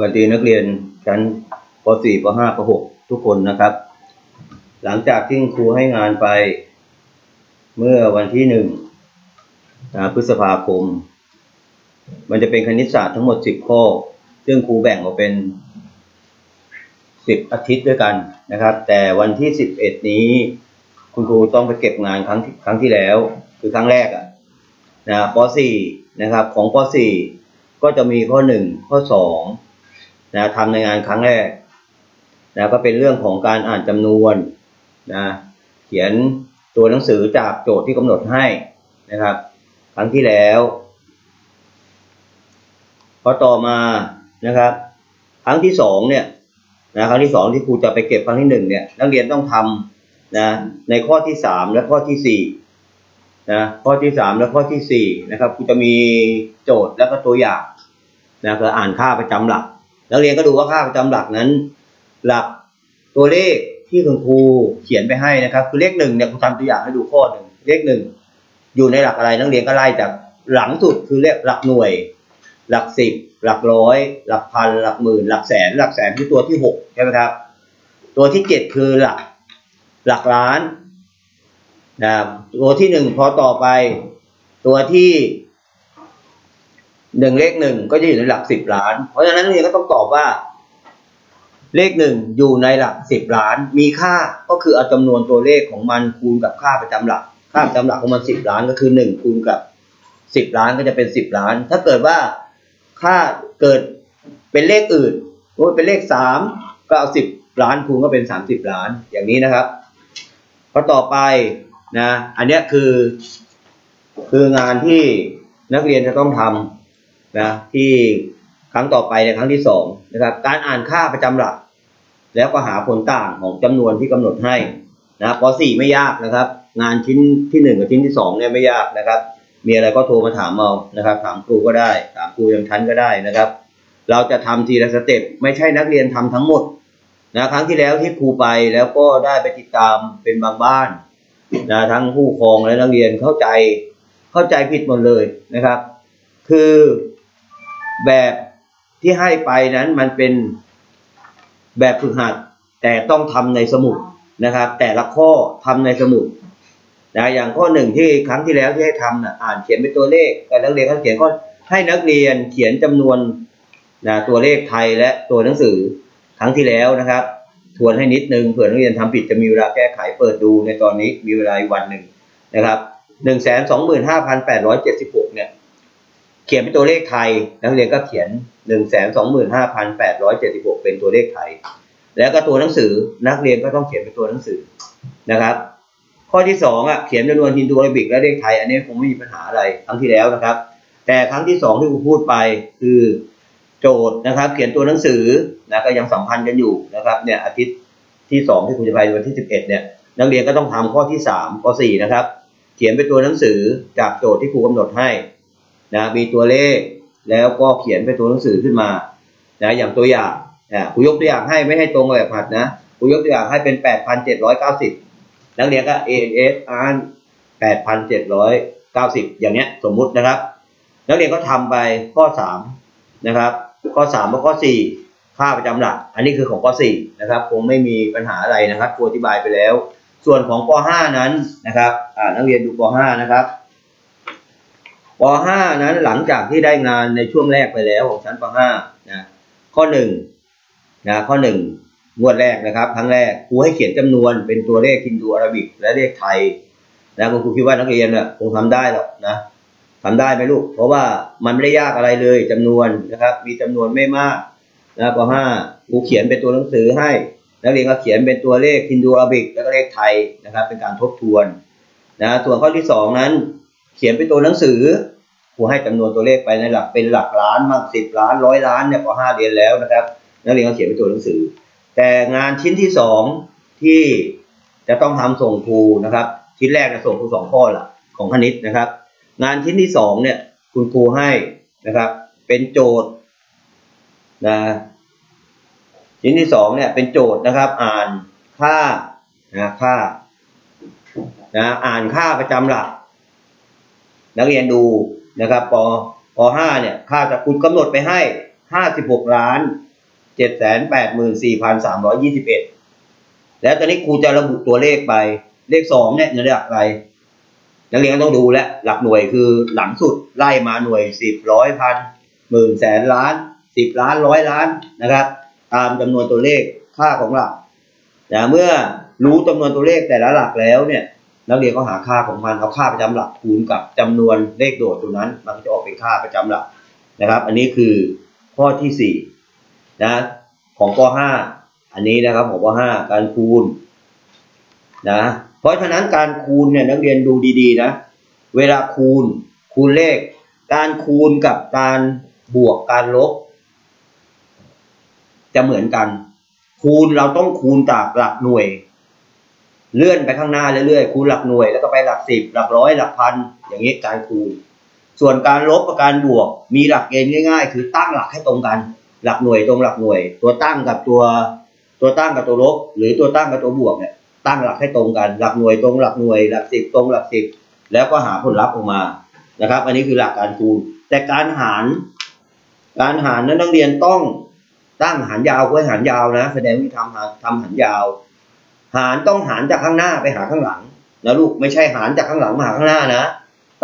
วัสดีนักเรียนชั้นป .4 ป .5 ป .6 ทุกคนนะครับ หลังจากที่ครูให้งานไปเมื่อวันที่หนึ่งพฤษภาคม มันจะเป็นคณิตศาสตร์ทั้งหมด 10 ข้อ ซึ่งครูแบ่งออกเป็น 10 อาทิตย์ด้วยกันนะครับ แต่วันที่ 11 นี้ คุณครูต้องไปเก็บงานครั้งที่ครั้งที่แล้ว คือครั้งแรกอะนะป .4 นะครับของป .4 ก็จะมีข้อ 1 ข้อ 2 นะทำในงานครั้งแรกนะก็เป็นเรื่องของการอ่านจำนวนนะเขียนตัวหนังสือจากโจทย์ที่กำหนดให้นะครับ ครั้งที่แล้วพอต่อมานะครับ ครั้งที่สองเนี่ยนะครั้งที่สองที่ครูจะไปเก็บครั้งที่หนึ่งเนี่ยนักเรียนต้องทำนะในข้อที่สามและข้อที่สี่นะข้อที่สามและข้อที่สี่นะครับครูจะมีโจทย์แล้วก็ตัวอย่างนะคืออ่านค่าประจำหลัก นักเรียนก็ดูว่าค่าประจำหลักนั้น หลักตัวเลขที่คุณครูเขียนไปให้นะครับ คือเลขหนึ่งเนี่ยครูทำตัวอย่างให้ดูข้อหนึ่งเลขหนึ่งอยู่ในหลักอะไรนักเรียนก็ไล่จากหลังสุดคือเลขหลักหน่วย หลักสิบหลักร้อย หลักพัน หลักหมื่น หลักแสน หลักแสนคือตัวที่หกใช่ไหมครับ ตัวที่เจ็ดคือหลักหลักล้านนะครับตัวที่หนึ่งพอต่อไป ตัวที่ หนึ่งเลขหนึ่งก็จะอยู่ในหลักสิบล้าน เพราะฉะนั้นเรียนก็ต้องตอบว่า เลขหนึ่งอยู่ในหลักสิบล้าน มีค่าก็คือเอาจำนวนตัวเลขของมันคูณกับค่าประจำหลัก ค่าประจำหลักของมันสิบล้านก็คือหนึ่งคูณกับสิบล้านก็จะเป็นสิบล้าน ถ้าเกิดว่าค่าเกิดเป็นเลขอื่นเป็นเลขสามก็เอาสิบล้านคูณก็เป็นสามสิบล้านอย่างนี้นะครับพอต่อไปนะ อันนี้คือคืองานที่นักเรียนจะต้องทำ นะที่ครั้งต่อไปในครั้งที่สองนะครับการอ่านค่าประจำหลัก แล้วก็หาผลต่างของจำนวนที่กำหนดให้นะป .4 ไม่ยากนะครับ งานชิ้นที่หนึ่งกับชิ้นที่สองเนี่ยไม่ยากนะครับ มีอะไรก็โทรมาถามเอานะครับ ถามครูก็ได้ ถามครูยังชั้นก็ได้นะครับ เราจะทำทีละสเต็ปไม่ใช่นักเรียนทำทั้งหมดนะครั้งที่แล้วที่ครูไปแล้วก็ได้ไปติดตามเป็นบางบ้านนะทั้งผู้ปกครองและนักเรียนเข้าใจเข้าใจผิดหมดเลยนะครับ คือ แบบที่ให้ไปนั้นมันเป็นแบบฝึกหัด แต่ต้องทำในสมุดนะครับ แต่ละข้อทำในสมุดนะอย่างข้อหนึ่งที่ครั้งที่แล้วที่ให้ทำนะอ่านเขียนเป็นตัวเลขแต่นักเรียนก็เขียนข้อให้นักเรียนเขียนจำนวนนะตัวเลขไทยและตัวหนังสือครั้งที่แล้วนะครับ ทวนให้นิดนึงเผื่อนักเรียนทำผิดจะมีเวลาแก้ไขเปิดดูในตอนนี้มีเวลาวันหนึ่งนะครับหนึ่งแสนสองหมื่นห้าพันแปดร้อยเจ็ดสิบหกเนี่ย เขียนเป็นตัวเลขไทย นักเรียนก็เขียนหนึ่งแสนสองหมื่นห้าพันแปดร้อยเจ็ดสิบหกเป็นตัวเลขไทย แล้วก็ตัวหนังสือนักเรียนก็ต้องเขียนเป็นตัวหนังสือนะครับ ข้อที่สองอะเขียนจำนวนฮินดูอาราบิกและเลขไทย อันนี้คงไม่มีปัญหาอะไรครั้งที่แล้วนะครับ แต่ครั้งที่สองที่ครูพูดไปคือโจทย์นะครับ เขียนตัวหนังสือนะก็ยังสัมพันธ์กันอยู่นะครับเนี่ยอาทิตย์ที่สองที่ครูจะไปวันที่สิบเอ็ดเนี่ยนักเรียนก็ต้องทำข้อที่สามข้อสี่นะครับเขียนเป็นตัวหนังสือจากโจทย์ที่ครูกำหนดให้ นะมีตัวเลขแล้วก็เขียนเป็นตัวหนังสือขึ้นมานะอย่างตัวอย่างนะครูยกตัวอย่างให้ไม่ให้ตรงแบบผัดนะครูยกตัวอย่างให้เป็น 8,790 นักเรียนก็ A S อ่าน8,790 อย่างเนี้ยสมมุตินะครับ นักเรียนก็ทำไปข้อ 3 นะครับ ข้อ3และข้อ 4 ค่าประจำหลัก อันนี้คือของข้อ 4 นะครับคงไม่มีปัญหาอะไรนะครับครูอธิบายไปแล้ว ส่วนของป .5 นั้นนะครับอ่านักเรียนดูป .5 นะครับ ป .5 นั้นหลังจากที่ได้งานในช่วงแรกไปแล้วของชั้นป .5 นะข้อ1นะข้อ 1 งวดแรกนะครับ ครั้งแรกครูให้เขียนจำนวนเป็นตัวเลขฮินดูอาราบิก และเลขไทยนะครูคิดว่านักเรียนน่ะคงทำได้หรอกนะทำได้ไหมลูก เพราะว่ามันไม่ได้ยากอะไรเลยจำนวนนะครับ มีจำนวนไม่มากนะป .5 ครูเขียนเป็นตัวหนังสือให้ นักเรียนก็เขียนเป็นตัวเลขฮินดูอาราบิก แล้วก็เลขไทยนะครับ เป็นการทบทวนนะส่วนข้อที่สองนั้น เขียนเป็นตัวหนังสือครูให้จำนวนตัวเลขไปในหลักเป็นหลักล้านมากสิบล้านร้อยล้านเนี่ยพอห้าเรียนแล้วนะครับ นักเรียนก็เขียนเป็นตัวหนังสือ แต่งานชิ้นที่สองที่จะต้องทำส่งครูนะครับ ชิ้นแรกจะส่งครูสองข้อละของคณิตนะครับ งานชิ้นที่สองเนี่ยคุณครูให้นะครับ เป็นโจทย์นะชิ้นที่สองเนี่ยเป็นโจทย์นะครับ อ่านค่านะค่านะอ่านค่าประจำหลัก นักเรียนดูนะครับปป .5 เนี่ยค่าจะคุณกำหนดไปให้ห้าสิบหกล้านเจ็ดแสนแปดหมื่นสี่พันสามร้อยยี่สิบเอ็ดแล้วตอนนี้ครูจะระบุตัวเลขไปเลขสองเนี่ยอยู่ในหลักอะไร นักเรียนต้องดูแลวหลักหน่วยคือหลังสุดไล่มาหน่วยสิบร้อยพันหมื่นแสนล้านสิบล้านร้อยล้านนะครับ ตามจำนวนตัวเลขค่าของหลักนะเมื่อรู้จำนวนตัวเลขแต่ละหลักแล้วเนี่ย นักเรียนก็หาค่าของมันเอาค่าประจำหลักคูณกับจำนวนเลขโดดตัวนั้น มันก็จะออกเป็นค่าประจำหลักนะครับ อันนี้คือข้อที่สี่นะของข้อห้าอันนี้นะครับของข้อห้าการคูณนะเพราะฉะนั้นการคูณเนี่ยนักเรียนดูดีๆนะ เวลาคูณคูณเลข การคูณกับการบวกการลบ จะเหมือนกัน คูณเราต้องคูณจากหลักหน่วย เลื่อนไปข้างหน้าเรื่อยๆคูณหลักหน่วยแล้วก็ไปหลักสิบหลักร้อยหลักพันอย่างนี้การคูณ ส่วนการลบกับการบวกมีหลักเกณฑ์ง่าย ๆ คือตั้งหลักให้ตรงกัน หลักหน่วยตรงหลักหน่วย ตัวตั้งกับตัวตัวตั้งกับตัวลบ หรือตัวตั้งกับตัวบวกเนี่ยตั้งหลักให้ตรงกัน หลักหน่วยตรงหลักหน่วย หลักสิบตรงหลักสิบแล้วก็หาผลลัพธ์ออกมานะครับ อันนี้คือหลักการคูณ แต่การหาร การหารนั้นนักเรียนต้องตั้งหารยาวไว้หารยาวนะ แสดงวิธีทำหารทำหารยาว หารต้องหารจากข้างหน้าไปหาข้างหลังนะลูกไม่ใช่หารจากข้างหลังมาหาข้างหน้านะ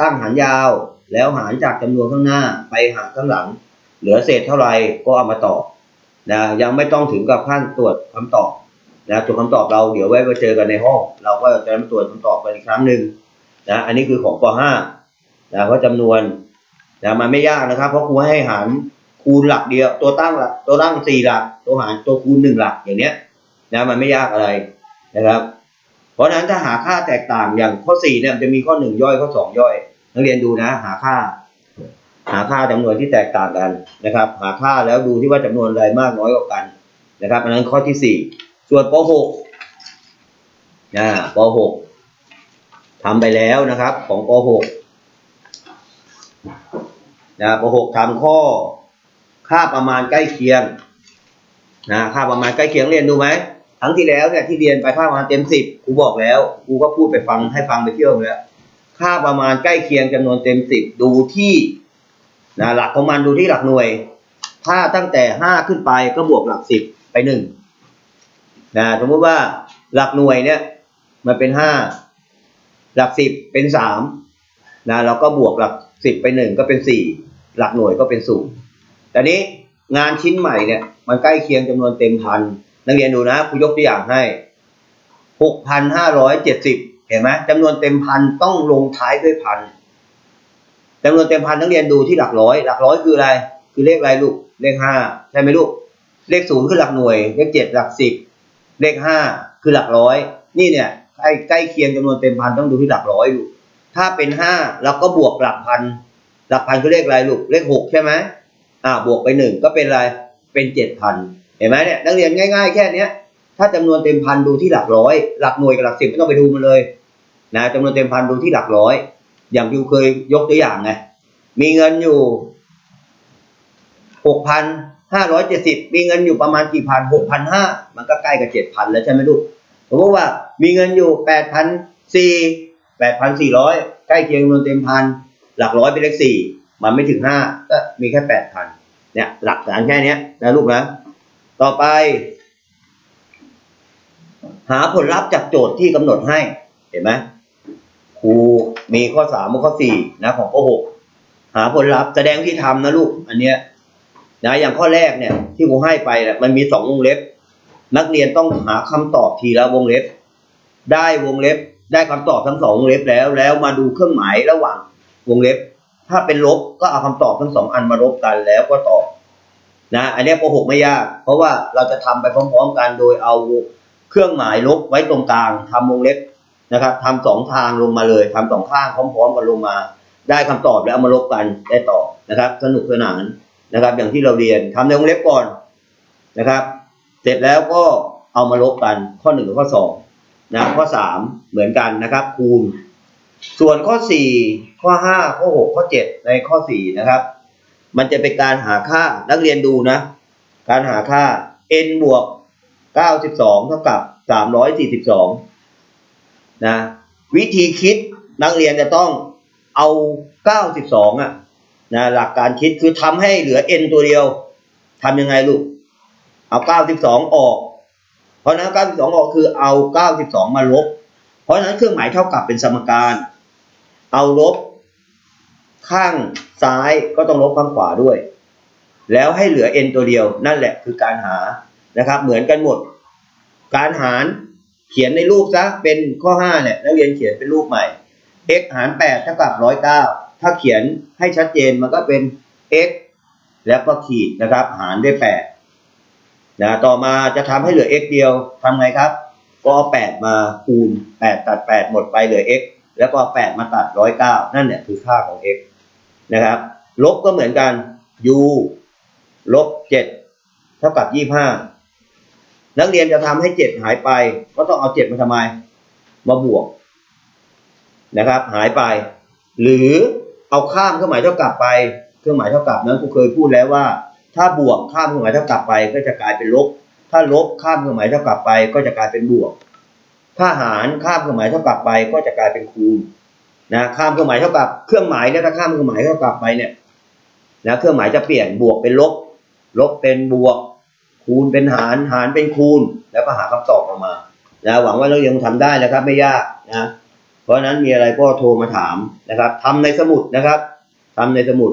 ตั้งหารยาวแล้วหารจากจำนวนข้างหน้าไปหาข้างหลัง เหลือเศษเท่าไหร่ก็เอามาตอบนะยังไม่ต้องถึงกับขั้นตรวจคำตอบนะตรวจคำตอบเราเดี๋ยวไว้ไปเจอกันในห้อง เราก็จะมาตรวจคำตอบกันอีกครั้งหนึ่งนะอันนี้คือของป .5 นะเพราะจำนวนนะมันไม่ยากนะครับ เพราะครูให้หารคูณหลักเดียวตัวตั้งหลักตัวตั้งสี่หลักตัวหารตัวคูณหนึ่งหลักอย่างเนี้ยนะมันไม่ยากอะไร นะครับ เพราะฉะนั้นถ้าหาค่าแตกต่างอย่างข้อสี่เนี่ยจะมีข้อหนึ่งย่อยข้อสองย่อย นักเรียนดูนะ หาค่า หาค่าจำนวนที่แตกต่างกันนะครับ หาค่าแล้วดูที่ว่าจำนวนอะไรมากน้อยกว่ากันนะครับอันนั้นข้อที่สี่ส่วนป .6 นะป .6 ทำไปแล้วนะครับ ของป .6 นะป .6 ทำข้อค่าประมาณใกล้เคียงนะค่าประมาณใกล้เคียงเรียนดูไหม ครั้งที่แล้วเนี่ยที่เรียนไปค่าประมาณเต็มสิบครูบอกแล้วครูก็พูดไปฟังให้ฟังไปเที่ยวแล้วค่าประมาณใกล้เคียงจำนวนเต็มสิบดูที่นะหลักของมันดูที่หลักหน่วย ถ้าตั้งแต่ห้าขึ้นไปก็บวกหลักสิบไปหนึ่งนะสมมุติว่าหลักหน่วยเนี่ยมันเป็นห้าหลักสิบเป็นสามนะเราก็บวกหลักสิบไปหนึ่งก็เป็นสี่หลักหน่วยก็เป็นศูนย์แต่นี้งานชิ้นใหม่เนี่ยมันใกล้เคียงจำนวนเต็มพัน นักเรียนดูนะครูยกตัวอย่างให้หกพันห้าร้อยเจ็ดสิบเห็นไหมจำนวนเต็มพันต้องลงท้ายด้วยพันจำนวนเต็มพันนักเรียนดูที่หลักร้อย หลักร้อยคืออะไร คือเลขอะไรลูก เลขห้าใช่ไหมลูก เลขศูนย์คือหลักหน่วย เลขเจ็ดหลักสิบ เลขห้าคือหลักร้อย นี่เนี่ยใกล้ใกล้เคียงจำนวนเต็มพันต้องดูที่หลักร้อยลูก ถ้าเป็นห้าเราก็บวกหลักพัน หลักพันคือเลขอะไรลูก เลขหกใช่ไหมอ่า บวกไปหนึ่งก็เป็นอะไร เป็นเจ็ดพัน เห็นไหมเนี่ยนักเรียนง่าย ๆ แค่เนี้ยถ้าจำนวนเต็มพันดูที่หลักร้อย หลักหน่วยกับหลักสิบไม่ต้องไปดูมันเลยนะจำนวนเต็มพันดูที่หลักร้อย อย่างที่เคยยกตัวอย่างไงมีเงินอยู่หกพันห้าร้อยเจ็ดสิบมีเงินอยู่ประมาณกี่พันหกพันห้ามันก็ใกล้กับเจ็ดพันแล้วใช่ไหมลูกสมมติว่ามีเงินอยู่แปดพันสี่แปดพันสี่ร้อยใกล้เคียงจำนวนเต็มพันหลักร้อยเป็นเลขสี่มันไม่ถึงห้าก็มีแค่แปดพันเนี่ยหลักฐานแค่เนี้ยนะลูกนะ ต่อไป หาผลลัพธ์จากโจทย์ที่กำหนดให้ เห็นไหมครูมีข้อสามกับข้อสี่นะของข้อหกหาผลลัพธ์แสดงที่ทำนะลูก อันเนี้ยนะอย่างข้อแรกเนี่ย ที่ครูให้ไปเนี่ยมันมีสองวงเล็บ นักเรียนต้องหาคำตอบทีละวงเล็บ ได้วงเล็บ ได้คำตอบทั้งสองวงเล็บแล้ว แล้วมาดูเครื่องหมายระหว่างวงเล็บ ถ้าเป็นลบก็เอาคำตอบทั้งสองอันมาลบกันแล้วก็ตอบ นะอันนี้ยปหกไม่ยาก เพราะว่าเราจะทำไปพร้อม ๆ กันโดยเอาเครื่องหมายลบไว้ตรงกลางทำวงเล็บนะครับทำสองทางลงมาเลยทำสองข้างพร้อม ๆ กันลงมา ได้คำตอบแล้วเอามาลบกันได้ต่อนะครับ สนุกสนานนะครับ อย่างที่เราเรียนทำในวงเล็บก่อนนะครับ เสร็จแล้วก็เอามาลบกันข้อหนึ่งกับข้อสองนะข้อสามเหมือนกันนะครับ คูณ ส่วนข้อสี่ข้อห้าข้อหกข้อเจ็ดในข้อสี่นะครับ มันจะเป็นการหาค่านักเรียนดูนะ การหาค่า n บวก 92 เท่ากับ 342 นะ วิธีคิดนักเรียนจะต้องเอา 92 อะนะหลักการคิดคือทำให้เหลือ n ตัวเดียวทำยังไงลูก เอาเก้าสิบสออก เพราะฉะนั้นเก้าสิบสออกคือเอาเก้าสิบสองมาลบ เพราะฉะนั้นเครื่องหมายเท่ากับเป็นสมการ เอาลบ ข้างซ้ายก็ต้องลบข้างขวาด้วย แล้วให้เหลือ n ตัวเดียวนั่นแหละคือการหานะครับ เหมือนกันหมด การหารเขียนในรูปซะเป็นข้อห้าเนี่ยนักเรียนเขียนเป็นรูปใหม่ x หารแปดเท่ากับร้อยเก้าถ้าเขียนให้ชัดเจนมันก็เป็น x แล้วก็ขีดนะครับ หารด้วยแปดนะต่อมาจะทำให้เหลือ x เดียวทำไงครับ ก็เอาแปดมาคูณแปดตัดแปดหมดไปเหลือ x แล้วก็เอาแปดมาตัดร้อยเก้านั่นเนี่ยคือค่าของ x นะครับ ลบก็เหมือนกัน u ลบเจ็ดเท่ากับยี่ห้านักเรียนจะทำให้เจ็ดหายไป ก็ต้องเอาเจ็ดมาทำไม มาบวกนะครับ หายไป หรือเอาข้ามเครื่องหมายเท่ากับไป เครื่องหมายเท่ากับนั้นครูเคยพูดแล้วว่า ถ้าบวกข้ามเครื่องหมายเท่ากับไป ก็จะกลายเป็นลบ ถ้าลบข้ามเครื่องหมายเท่ากับไป ก็จะกลายเป็นบวก ถ้าหารข้ามเครื่องหมายเท่ากับไป ก็จะกลายเป็นคูณ นะข้ามเครื่องหมายเท่ากับเครื่องหมายเนี่ยถ้าข้ามเครื่องหมายเท่ากับไปเนี่ยนะเครื่องหมายจะเปลี่ยนบวกเป็นลบ ลบเป็นบวก คูณเป็นหารหารเป็นคูณ แล้วก็หาคำตอบออกมานะหวังว่าเรายังทำได้นะครับไม่ยากนะเพราะฉะนั้นมีอะไรก็โทรมาถามนะครับทำในสมุดนะครับทำในสมุด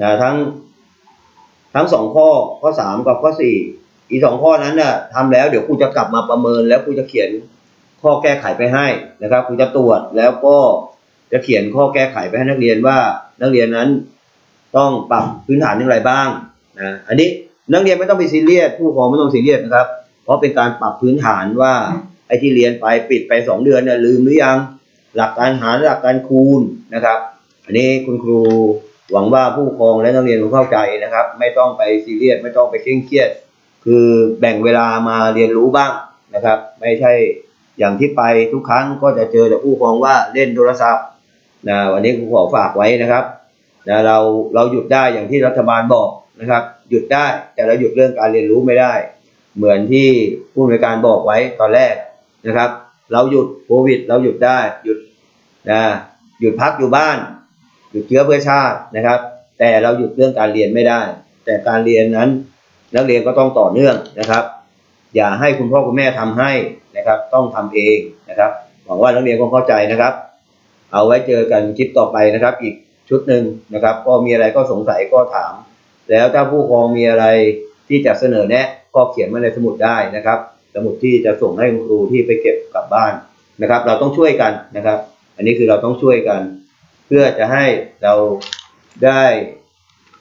นะทั้งทั้งสองข้อข้อสามกับข้อสี่อีกสองข้อนั้นน่ะทำแล้วเดี๋ยวครูจะกลับมาประเมินแล้วครูจะเขียนข้อแก้ไขไปให้นะครับครูจะตรวจแล้วก็ จะเขียนข้อแก้ไขไปให้นักเรียนว่านักเรียนนั้นต้องปรับพื้นฐานอย่างไรบ้างนะอันนี้นักเรียนไม่ต้องไปซีเรียสผู้ปกครองไม่ต้องซีเรียสนะครับ เพราะเป็นการปรับพื้นฐานว่าไอ้ที่เรียนไปปิดไปสองเดือนเนี่ยลืมหรือยังหลักการหารหลักการคูณนะครับ อันนี้คุณครูหวังว่าผู้ปกครองและนักเรียนคงเข้าใจนะครับ ไม่ต้องไปซีเรียสไม่ต้องไปเคร่งเครียด คือแบ่งเวลามาเรียนรู้บ้างนะครับ ไม่ใช่อย่างที่ไปทุกครั้งก็จะเจอแต่ผู้ปกครองว่าเล่นโทรศัพท์ นะวันนี้ครูขอฝากไว้นะครับนะเราเราหยุดได้อย่างที่รัฐบาลบอกนะครับ หยุดได้แต่เราหยุดเรื่องการเรียนรู้ไม่ได้ เหมือนที่ผู้อำนวยการบอกไว้ตอนแรกนะครับ เราหยุดโควิด เราหยุดได้หยุดนะหยุดพักอยู่บ้าน หยุดเชื้อเพื่อชาตินะครับ แต่เราหยุดเรื่องการเรียนไม่ได้ แต่การเรียนนั้นนักเรียนก็ต้องต่อเนื่องนะครับ อย่าให้คุณพ่อคุณแม่ทำให้นะครับ ต้องทำเองนะครับหวังว่านักเรียนคงเข้าใจนะครับ เอาไว้เจอกันคลิปต่อไปนะครับ อีกชุดหนึ่งนะครับ ก็มีอะไรก็สงสัยก็ถาม แล้วถ้าผู้ปกครองมีอะไรที่จะเสนอแนะก็เขียนมาในสมุดได้นะครับ สมุดที่จะส่งให้คุณครูที่ไปเก็บกลับบ้านนะครับ เราต้องช่วยกันนะครับ อันนี้คือเราต้องช่วยกัน เพื่อจะให้เราได้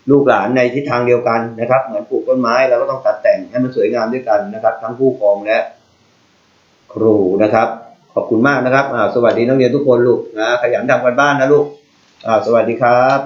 ลูกหลานในทิศทางเดียวกันนะครับ เหมือนปลูกต้นไม้เราก็ต้องตัดแต่งให้มันสวยงามด้วยกันนะครับ ทั้งผู้ปกครองและครูนะครับ ขอบคุณมากนะครับอ่าสวัสดีนักเรียนทุกคนลูกนะขยันทำกันบ้านนะลูกอ่าสวัสดีครับ